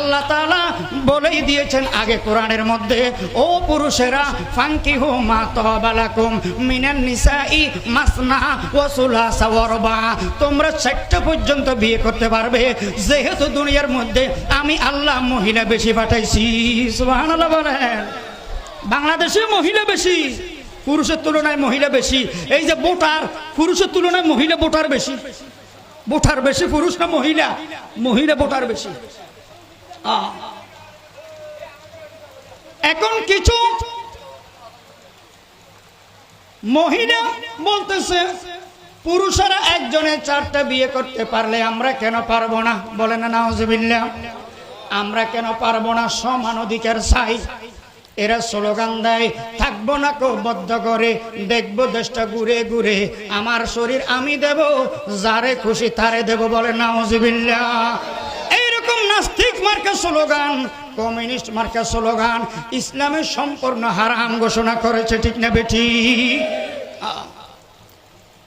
আল্লাহ তাআলা বলেই দিয়েছেন আগে কোরআনের মধ্যে, ও পুরুষেরা ফাঙ্কি হো মা তবালাকুম মিনান নিসাই মাসনা ওয়া সুলাসা তোমরা চারটা পর্যন্ত বিয়ে করতে পারবে। যেহেতু দুনিয়ার মধ্যে আমি আল্লাহ মহিলা বেশি পাঠাইছি। সুবহানাল্লাহ বলেন। বাংলাদেশে মহিলা বেশি, পুরুষের তুলনায় মহিলা বেশি। এই যে ভোটার, পুরুষের তুলনায় মহিলা ভোটার বেশি। ভোটার বেশি, পুরুষ না মহিলা? মহিলা ভোটার বেশি। এখন কিছু মহিলা বলতেছে, পুরুষেরা একজনে চারটা বিয়ে করতে পারলে আমরা কেন পারব না? বলে না, নাউজুবিল্লাহ। আমরা কেন পারব না? সমান অধিকার চাই। এরা স্লোগান দেয়, থাকব না কো বদ্ধ করে, দেখব দেশটা ঘুরে ঘুরে, আমার শরীর আমি দেব, যারে খুশি তারে দেব। বলে নাউজুবিল্লাহ। এইরকম নাস্তিক মার্কা স্লোগান, কমিউনিস্ট মার্কা স্লোগান, ইসলামের সম্পূর্ণ হারাম ঘোষণা করেছে, ঠিক না বেটি।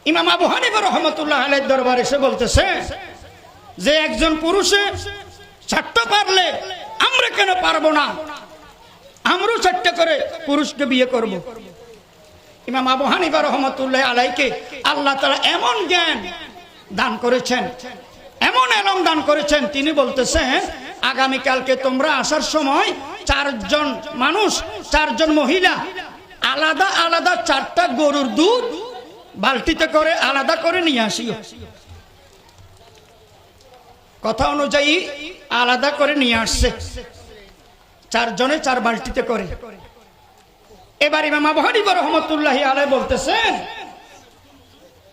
ইমাম আবু হানিফা রহমতুল্লাহ আলের দরবার এসে বলতেছে, যে একজন পুরুষে চারটা পারলে আমরা কেন পারব না আমরাও চারটা করে পুরুষকে বিয়ে করব। ইমাম আবু হানিফা রহমতুল্লাহ আলাইকে আল্লাহ তালা এমন জ্ঞান দান করেছেন, এমন এলম দান করেছেন, তিনি বলতেছেন আগামীকালকে তোমরা আসার সময় চারজন মানুষ, চারজন মহিলা আলাদা আলাদা চারটা গরুর দুধ বালতিতে করে আলাদা করে নিয়ে আসিও। কথা অনুযায়ী আলাদা করে নিয়ে আসছে। চারজনে চার বালতিতে করে। এবার ইমাম আবু রহমতুল্লাহ আলাই বলতেছেন,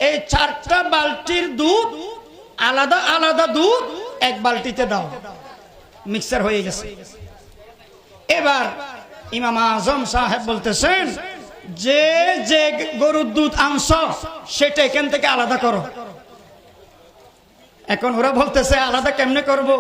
এই চারটা বালতির দুধ, আলাদা আলাদা দুধ এক বালতিতে দাও। মিক্সার হয়ে গেছে। এবার ইমাম আজম সাহেব বলতেছেন, যে যে গরুর দুধ আনছ, সেটা এখান থেকে আলাদা করো। এখন ওরা বলতেছে, আলাদা কেমনে করব।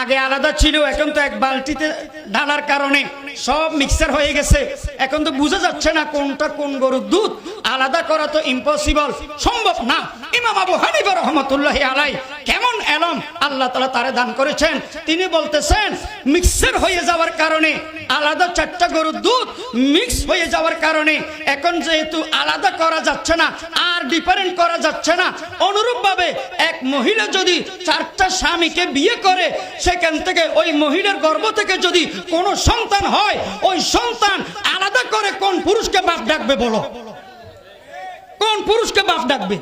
আগে আলাদা ছিল, এখন তো এক বালতিতে ঢালার কারণে সব মিক্সার হয়ে গেছে। এখন তো বুঝা যাচ্ছে না কোনটা কোন গরুর দুধ। আলাদা করা তো ইম্পসিবল সম্ভব না। ইমাম আবু হানিফা রহমতুল্লাহ আলাই কেমন এলম? আল্লাহ তালা তারে দান করেছেন। তিনি বলতেছেন, মিক্সার হয়ে যাওয়ার কারণে, আলাদা চারটা গরুর দুধ মিক্স হয়ে যাওয়ার কারণে, এখন যেহেতু আলাদা করা যাচ্ছে না, আর ডিফারেন্ট করা যাচ্ছে না, অনুরূপভাবে এক মহিলা যদি চারটা স্বামীকে বিয়ে করে, সেখান থেকে ওই মহিলার গর্ভ থেকে যদি কোনো সন্তান হয়, ওই সন্তান আলাদা করে কোন পুরুষকে বাপ ডাকবে বলো? কোন পুরুষকে বাপ ডাকবে?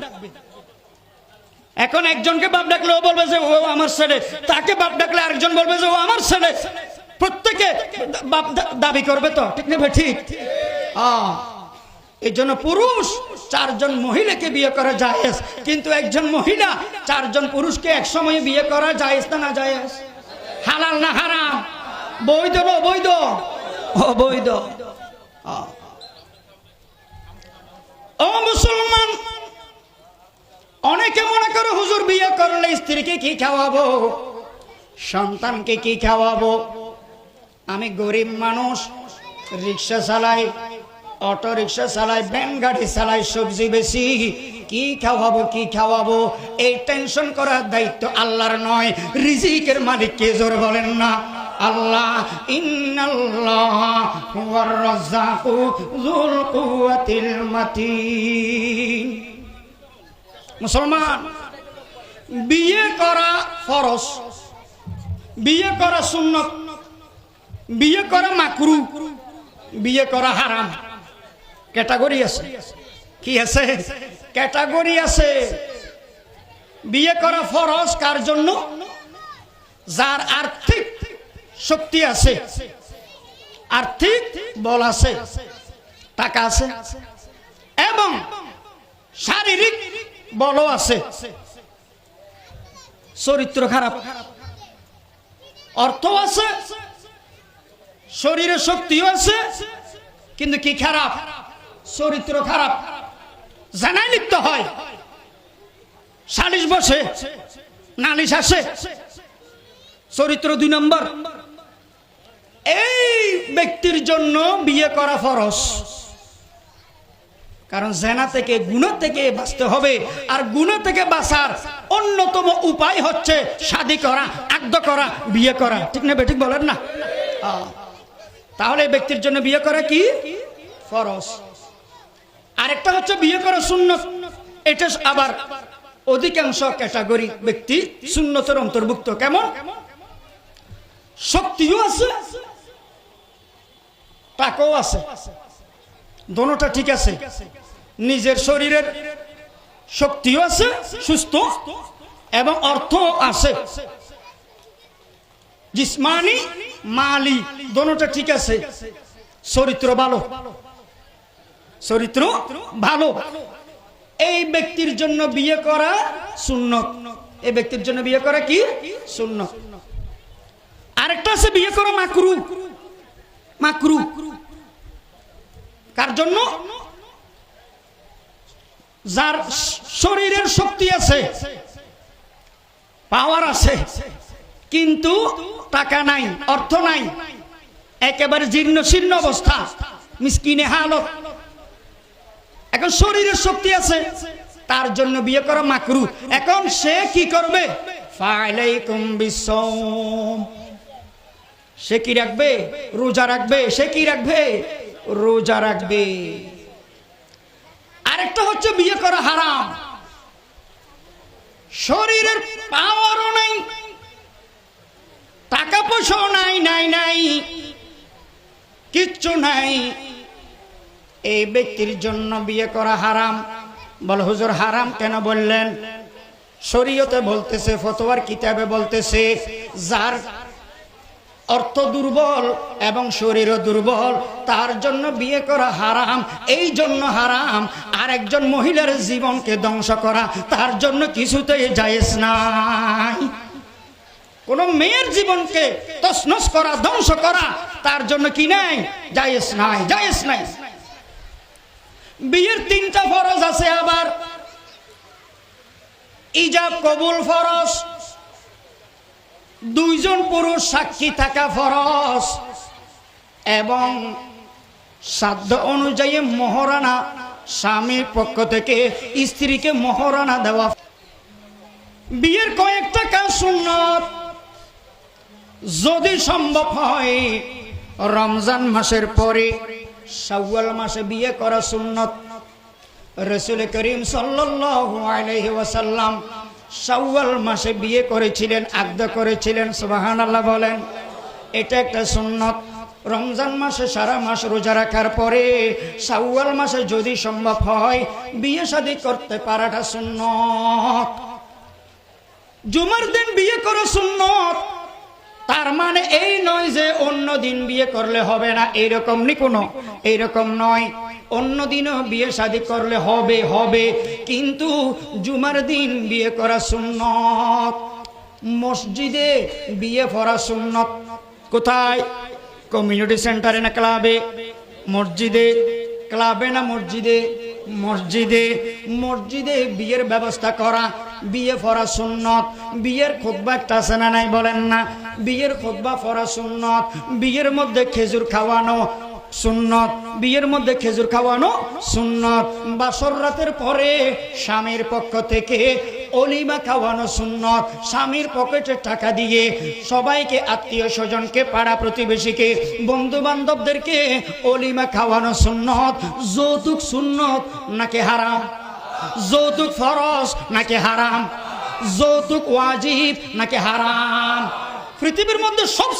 এখন একজনকে বাপ ডাকলে ও বলবে যে ও আমার ছেলে। তাকে বাপ ডাকলে আরেকজন বলবে যে ও আমার ছেলে। প্রত্যেকে বাপ দাবি করবে তো, ঠিক না ভাই? ঠিক। এই জন্য পুরুষ চারজন মহিলাকে বিয়ে করা জায়েজ, কিন্তু একজন মহিলা চারজন পুরুষকে এক একসময় বিয়ে করা জায়েজ না না জায়েজ? হালাল না হারাম? বৈধ না অবৈধ? অবৈধ। ও মুসলমান করে, হুজুর বিয়ে করলে স্ত্রীকে কি খাওয়াবো? সন্তানকে কি খাওয়াবো? আমি গরিব মানুষ, রিক্সা চালাই, অটো রিক্সা চালাই, ভ্যান গাড়ি চালাই, সবজি বেশি কি খাওয়াবো কি খাওয়াবো? এই টেনশন করার দায়িত্ব আল্লাহর নয়। রিজিকের মালিক কে জোর বলেন না? আল্লাহ মুসলমান বিয়ে করা ফরজ। বিয়ে করা সুন্নত। বিয়ে করা মাকরু। বিয়ে করা হারাম। ক্যাটাগরি আছে। কি আছে? ক্যাটাগরি আছে। বিয়ে করা ফরজ কার জন্য? যার আর্থিক শক্তি আছে। আর্থিক বল আছে। টাকা আছে। এবং শারীরিক বলও আছে। চরিত্র খারাপ। অর্থ আছে, শরীরে শক্তিও আছে, কিন্তু কি খারাপ? চরিত্র খারাপ। জানাই লিপ্ত হয়। সালিশ বসে, নালিশ আসে। চরিত্র দুই নম্বর, এই ব্যক্তির জন্য বিয়ে করা ফরস কারণ জেনা থেকে, গুণ থেকে বাঁচতে হবে, আর গুণ থেকে বাঁচার অন্যতম উপায় হচ্ছে শাদি করা আগ্দ করা, বিয়ে করা। ঠিক না বেঠিক বলেন না? তাহলে ব্যক্তির জন্য বিয়ে করা কি? ফরজ। আরেকটা হচ্ছে বিয়ে করা শূন্য এটা আবার অধিকাংশ ক্যাটাগরি ব্যক্তি শূন্যতের অন্তর্ভুক্ত। কেমন? শক্তিও আছে টাকাও আছে। দোনোটা ঠিক আছে। নিজের শরীরের শক্তিও আছে, সুস্থ এবং অর্থ আছে। জিসমানি, মালি, দোনোটা ঠিক আছে। চরিত্র ভালো। চরিত্র ভালো। এই ব্যক্তির জন্য বিয়ে করা শূন্য এই ব্যক্তির জন্য বিয়ে করা কি? শূন্য আরেকটা আছে, বিয়ে করা মাকরু। মাকরু। কার জন্য? যার শরীরের শক্তি আছে পাওয়ার আছে, কিন্তু টাকা নাই, অর্থ নাই, একেবারে জীর্ণ শীর্ণ অবস্থা, মিসকিনে হালত। এখন শরীরের শক্তি আছে, তার জন্য বিয়ে করা মাকরু। এখন সে কি করবে? সে কি রাখবে? রোজা রাখবে? সে কি রাখবে? রোজা রাখবে। আরেকটা হচ্ছে বিয়ে করা হারাম। শরীরের পাওয়ারও নাই টাকা পয়সাও নাই নাই নাই, কিচ্ছু নাই। এই ব্যক্তির জন্য বিয়ে করা হারাম। বল, হুজুর, হারাম কেন বললেন? শরীয়তে বলতেছে, ফতোয়ার কিতাবে বলতেছে, যার অর্থ দুর্বল এবং শরীরও দুর্বল, তার জন্য বিয়ে করা হারাম, এই জন্য হারাম। আর একজন মহিলার জীবনকে ধ্বংস করা, তার জন্য কিছুতেই জায়েজ নাই। কোন মেয়ের জীবনকে তসনস করা, ধ্বংস করা, তার জন্য কি নাই? জায়েজ নাই জায়েজ নাই। বিয়ের তিনটা ফরজ আছে আবার। ইজাব কবুল ফরজ দুইজন পুরুষ সাক্ষী থাকা ফরজ। এবং সাধ্য অনুযায়ী মহারানা স্বামীর পক্ষ থেকে স্ত্রীকে মহারানা দেওয়া বিয়ের কয়েকটা কাজ সুন্নত। যদি সম্ভব হয়, রমজান মাসের পরে শাওয়াল মাসে বিয়ে করা সুন্নত। রসুল করিম আলাইহি ওয়াসাল্লাম শাওয়াল মাসে বিয়ে করেছিলেন, আগ্দ করেছিলেন সুবাহান আল্লাহ বলেন। এটা একটা সুন্নত। রমজান মাসে সারা মাস রোজা রাখার পরে শাওয়াল মাসে যদি সম্ভব হয়, বিয়ে শাদী করতে পারাটা সুন্নত। জুমার দিন বিয়ে করা সুন্নত। তার মানে এই নয় যে অন্য দিন বিয়ে করলে হবে না, এইরকম নি কোনো? এইরকম নয়। অন্য দিনও বিয়ে শাদি করলে হবে হবে। কিন্তু জুমার দিন বিয়ে করা সুন্নত। মসজিদে বিয়ে পড়া সুন্নত। কোথায়? কমিউনিটি সেন্টারে না ক্লাবে? মসজিদে। ক্লাবে না মসজিদে? মসজিদে। মসজিদে বিয়ের ব্যবস্থা করা, বিয়ে পড়া সুন্নত। বিয়ের খুব একটা আছে না নাই বলেন না? বিয়ের খোদবা পড়া সুন্নত, বিয়ের মধ্যে খেজুর খাওয়ানো সুন্নত, বিয়ের মধ্যে খেজুর খাওয়ানো সুন্নত। বাসর রাতের পরে স্বামীর পক্ষ থেকে অলিমা খাওয়ানো সুন্নত। স্বামীর পকেটে টাকা দিয়ে সবাইকে, আত্মীয় স্বজনকে, পাড়া প্রতিবেশীকে বন্ধু বান্ধবদেরকে অলিমা খাওয়ানো সুন্নত। যৌতুক সুন্নত নাকি হারাম? যৌতুক ফরস নাকি হারাম? যৌতুক ওয়াজিব নাকি হারাম? পৃথিবীর মধ্যে সব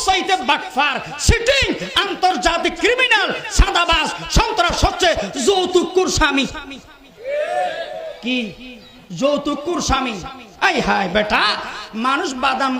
বাকফার সিটিং আন্তর্জাতিক ক্রিমিনাল সাদাবাস সন্ত্রাস হচ্ছে যৌতুকুর স্বামী কি? যৌতুকুর স্বামী আই হায় বেটা, মানুষ বাদাম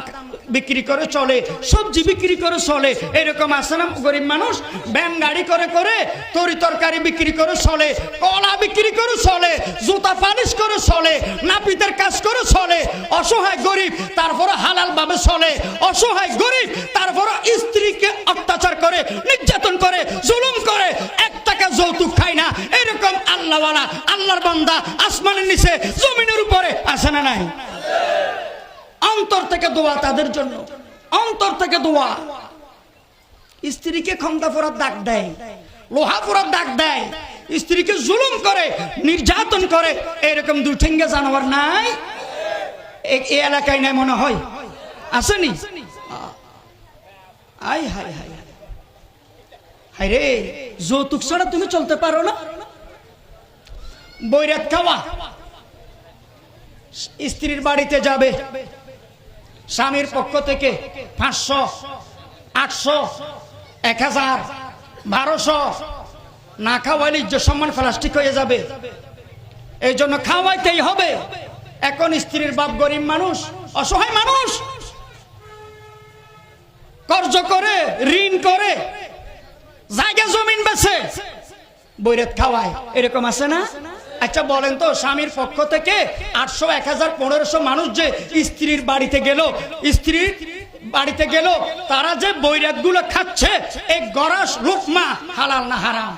বিক্রি করে চলে, সবজি বিক্রি করে চলে, এরকম আছে না গরিব মানুষ? ব্যান গাড়ি করে করে, তরি তরকারি বিক্রি করে চলে, কলা বিক্রি করে চলে, জুতা পালিশ করে চলে, নাপিতের কাজ করে চলে, অসহায় গরিব তারপরে হালাল ভাবে চলে, অসহায় গরিব তারপরে স্ত্রীকে অত্যাচার করে, নির্যাতন করে, জুলুম করে, এক টাকা যৌতুক খায় না, এরকম আল্লাহওয়ালা, আল্লাহর বান্দা আসমানের নিচে, জমিনের উপরে আসে না নাই? অন্তর থেকে দোয়া তাদের জন্য। অন্তর থেকে দোয়া। স্ত্রীকে ক্ষমতা ফোরার ডাক দেয়, লোহা ফোরার ডাক দেয়। স্ত্রীকে জুলুম করে, নির্যাতন করে, এরকম দুঠেঙ্গে জানোয়ার নাই? এই এলাকায় নাই মনে হয়? আসেনি? I high high. হাই রে, যৌতুক ছাড়া তুমি চলতে পারো না? বৈরাত খাওয়া। স্ত্রীর বাড়িতে যাবে। স্বামীর পক্ষ থেকে পাঁচশো, আটশো, এক হাজার, বারোশো না খাওয়াইলে ইজ্জত সম্মান প্লাস্টিক হয়ে যাবে। এই জন্য খাওয়াইতেই হবে। এখন স্ত্রীর বাপ গরিব মানুষ, অসহায় মানুষ। কর্জ করে, ঋণ করে, জায়গা জমিন বেছে, বৈরাত খাওয়ায়। এরকম আছে না? আচ্ছা বলেন তো, স্বামীর পক্ষ থেকে আটশো, এক হাজার, পনেরোশো মানুষ যে স্ত্রীর বাড়িতে গেল, স্ত্রীর বাড়িতে গেল, তারা যে বৈরাতগুলো খাচ্ছে, এই গরস রুকমা, হালাল না হারাম?